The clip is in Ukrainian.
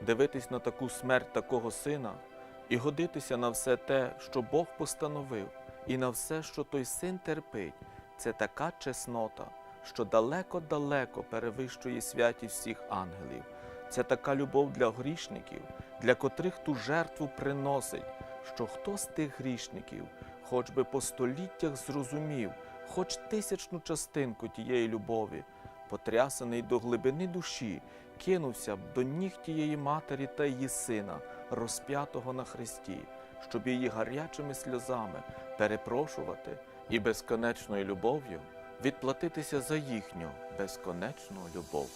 дивитись на таку смерть такого сина і годитися на все те, що Бог постановив, і на все, що той син терпить, це така чеснота, що далеко-далеко перевищує святість всіх ангелів. Це така любов для грішників, для котрих ту жертву приносить, що хто з тих грішників, хоч би по століттях зрозумів, хоч тисячну частинку тієї любові, потрясений до глибини душі, кинувся б до ніг тієї матері та її сина, розп'ятого на хресті, щоб її гарячими сльозами перепрошувати і безконечною любов'ю відплатитися за їхню безконечну любов.